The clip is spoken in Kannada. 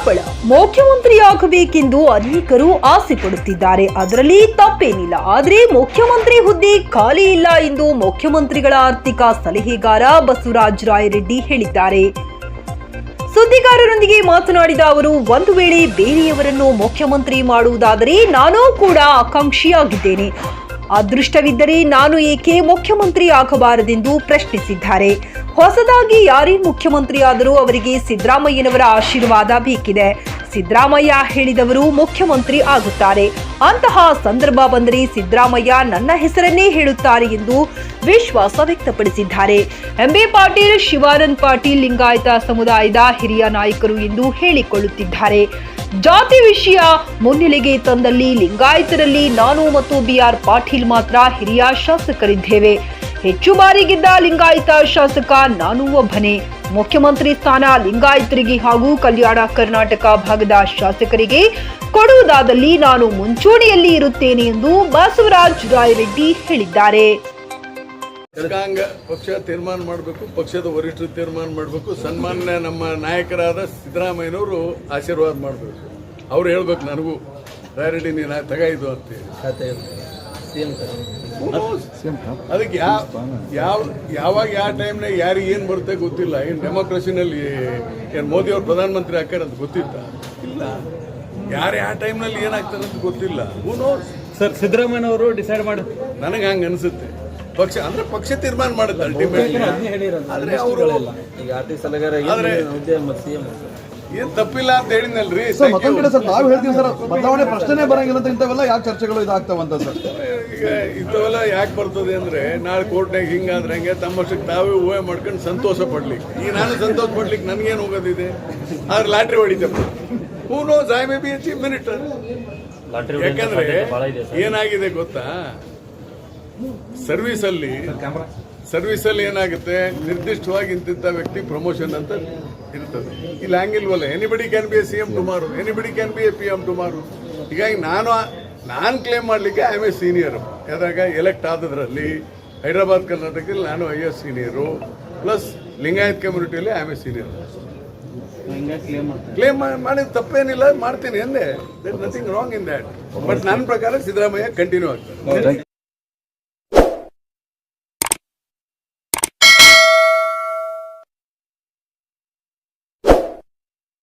ಕೊಪ್ಪಳ ಮುಖ್ಯಮಂತ್ರಿಯಾಗಬೇಕೆಂದು ಅನೇಕರು ಆಸೆ ಪಡುತ್ತಿದ್ದಾರೆ. ಅದರಲ್ಲಿ ತಪ್ಪೇನಿಲ್ಲ. ಆದರೆ ಮುಖ್ಯಮಂತ್ರಿ ಹುದ್ದೆ ಖಾಲಿ ಇಲ್ಲ ಎಂದು ಮುಖ್ಯಮಂತ್ರಿಗಳ ಆರ್ಥಿಕ ಸಲಹೆಗಾರ ಬಸವರಾಜ ರಾಯರೆಡ್ಡಿ ಹೇಳಿದ್ದಾರೆ. ಸುದ್ದಿಗಾರರೊಂದಿಗೆ ಮಾತನಾಡಿದ ಅವರು, ಒಂದು ವೇಳೆ ಬೇರೆಯವರನ್ನು ಮುಖ್ಯಮಂತ್ರಿ ಮಾಡುವುದಾದರೆ ನಾನೂ ಕೂಡ ಆಕಾಂಕ್ಷಿಯಾಗಿದ್ದೇನೆ. ಅದೃಷ್ಟವಿದ್ದರೆ ನಾನು ಏಕೆ ಮುಖ್ಯಮಂತ್ರಿ ಆಗಬಾರದೆಂದು ಪ್ರಶ್ನಿಸಿದ್ದಾರೆ. ಹೊಸದಾಗಿ ಯಾರೇ ಮುಖ್ಯಮಂತ್ರಿಯಾದರೂ ಅವರಿಗೆ ಸಿದ್ದರಾಮಯ್ಯನವರ ಆಶೀರ್ವಾದ ಬೇಕಿದೆ. ಸಿದ್ದರಾಮಯ್ಯ ಹೇಳಿದವರು ಮುಖ್ಯಮಂತ್ರಿ ಆಗುತ್ತಾರೆ. ಅಂತಹ ಸಂದರ್ಭ ಬಂದರೆ ಸಿದ್ದರಾಮಯ್ಯ ನನ್ನ ಹೆಸರನ್ನೇ ಹೇಳುತ್ತಾರೆ ಎಂದು ವಿಶ್ವಾಸ ವ್ಯಕ್ತಪಡಿಸಿದ್ದಾರೆ. ಎಂಬಿ ಪಾಟೀಲ್, ಶಿವಾನಂದ್ ಪಾಟೀಲ್ ಲಿಂಗಾಯತ ಸಮುದಾಯದ ಹಿರಿಯ ನಾಯಕರು ಎಂದು ಹೇಳಿಕೊಳ್ಳುತ್ತಿದ್ದಾರೆ. ಜಾತಿ ವಿಷಯ ಮುನ್ನೆಲೆಗೆ ತಂದಲ್ಲಿ ಲಿಂಗಾಯತರಲ್ಲಿ ನಾನು ಮತ್ತು ಬಿಆರ್ ಪಾಟೀಲ್ ಮಾತ್ರ ಹಿರಿಯ ಶಾಸಕರಿದ್ದೇವೆ. ಹೆಚ್ಚು ಬಾರಿ ಗೆದ್ದ ಲಿಂಗಾಯತ ಶಾಸಕ ನಾನು ಒಬ್ಬನೇ. ಮುಖ್ಯಮಂತ್ರಿ ಸ್ಥಾನ ಲಿಂಗಾಯತರಿಗೆ ಹಾಗೂ ಕಲ್ಯಾಣ ಕರ್ನಾಟಕ ಭಾಗದ ಶಾಸಕರಿಗೆ ಕೊಡುವುದಾದಲ್ಲಿ ನಾನು ಮುಂಚೂಣಿಯಲ್ಲಿ ಇರುತ್ತೇನೆ ಎಂದು ಬಸವರಾಜ ರಾಯರೆಡ್ಡಿ ಹೇಳಿದ್ದಾರೆ. ಶಾಸಕಾಂಗ ಪಕ್ಷ ತೀರ್ಮಾನ ಮಾಡಬೇಕು ಪಕ್ಷದ ವರಿಷ್ಠರು ತೀರ್ಮಾನ ಮಾಡಬೇಕು. ಸನ್ಮಾನ್ಯ ನಮ್ಮ ನಾಯಕರಾದ ಸಿದ್ದರಾಮಯ್ಯನವರು ಆಶೀರ್ವಾದ ಮಾಡಬೇಕು. ಅವ್ರು ಹೇಳ್ಬೇಕು ನನಗೂ ರಾಯರೆಡ್ಡಿ ನೀನು ತಗ ಇದು ಅಂತೇಳಿ ಖಾತೆ ಸಿಎಂ ಅದಕ್ಕೆ ಯಾವ ಯಾವ ಯಾವಾಗ ಯಾವ ಟೈಮ್ನಾಗ ಯಾರಿಗೆ ಏನು ಬರುತ್ತೆ ಗೊತ್ತಿಲ್ಲ. ಏನು ಡೆಮೋಕ್ರಸಿನಲ್ಲಿ ಏನು ಮೋದಿ ಅವರು ಪ್ರಧಾನಮಂತ್ರಿ ಹಾಕ್ಯಾರ ಅಂತ ಗೊತ್ತಿತ್ತ? ಇಲ್ಲ. ಯಾರು ಯಾವ ಟೈಮ್ನಲ್ಲಿ ಏನಾಗ್ತಾರೆ ಅಂತ ಗೊತ್ತಿಲ್ಲ. ಹೂ ಸರ್ ಸರ್ ಸಿದ್ದರಾಮಯ್ಯನವರು ಡಿಸೈಡ್ ಮಾಡಿ. ನನಗೆ ಹಂಗೆ ಅನಿಸುತ್ತೆ. ಪಕ್ಷ ಅಂದ್ರೆ ಪಕ್ಷ ತೀರ್ಮಾನ ಮಾಡುತ್ತೆ ಅಲ್ಟಿಮೇಟ್ಲಿ ಆದ್ರೆ ಅವರು ಆದ್ರೆ- ಹುದ್ದೆ ಮತ್ತು ಸಿಎಂ ಏನ್ ತಪ್ಪಿಲ್ಲ ಅಂತ ಹೇಳಿದ್ನಲ್ರಿ? ಸರ್ ಮತ್ತೊಂದ್ ಕಡೆ ಸರ್ ನಾವು ಹೇಳ್ತೀವಿ ಸರ್ ಬದಲಾವಣೆ ಪ್ರಶ್ನೆ ಬರಂಗಿಲ್ಲ ಅಂತ ಇಂಥವೆಲ್ಲ ಯಾಕೆ ಚರ್ಚೆಗಳು ಇದಾಗ್ತಾವಂತ ಸರ್? ಈಗ ಇಂಥವೆಲ್ಲ ಯಾಕೆ ಬರ್ತದೆ ಅಂದ್ರೆ ನಾಳೆ ಕೋರ್ಟ್ನಾಗ ಹಿಂಗಾದ್ರೆ ಹಂಗೆ ತಮ್ಮಷ್ಟಕ್ಕೆ ತಾವೇ ಊಹೆ ಮಾಡ್ಕೊಂಡು ಸಂತೋಷ ಪಡ್ಲಿಕ್ಕೆ. ಈಗ ನಾನು ಸಂತೋಷ ಪಡ್ಲಿಕ್ಕೆ ನನ್ಗೇನು ಹೋಗೋದಿದೆ? ಆದ್ರೆ lottery ಹೊಡಿತಪ್ಪ who know I may be chief minister ಯಾಕಂದ್ರೆ ಏನಾಗಿದೆ ಗೊತ್ತಾ? ಸರ್ವಿಸ್ ಅಲ್ಲಿ ಸರ್ವಿಸ್ ಅಲ್ಲಿ ಏನಾಗುತ್ತೆ? ನಿರ್ದಿಷ್ಟವಾಗಿ ಇಂತಿಂತ ವ್ಯಕ್ತಿ ಪ್ರಮೋಷನ್ ಅಂತ ಇರ್ತದೆ. ಇಲ್ಲಿ ಹಂಗಿಲ್ವಲ್ಲ anybody can be a C M tomorrow anybody can be a P M tomorrow ಹೀಗಾಗಿ ನಾನು ನಾನು ಕ್ಲೇಮ್ ಮಾಡಲಿಕ್ಕೆ ಐ ಎಂ ಎ ಸೀನಿಯರ್ ಯಾವಾಗ ಎಲೆಕ್ಟ್ ಆದದ್ರಲ್ಲಿ, ಹೈದರಾಬಾದ್ ಕರ್ನಾಟಕದಲ್ಲಿ ನಾನು I is senior plus Lingayat ಕಮ್ಯುನಿಟಿಯಲ್ಲಿ I am a senior claim ಮಾಡಿದ ತಪ್ಪೇನಿಲ್ಲ, ಮಾಡ್ತೀನಿ ಎಂದೆ. Nothing wrong in that but ನನ್ನ ಪ್ರಕಾರ ಸಿದ್ದರಾಮಯ್ಯ ಕಂಟಿನ್ಯೂ ಆಗ್ತದೆ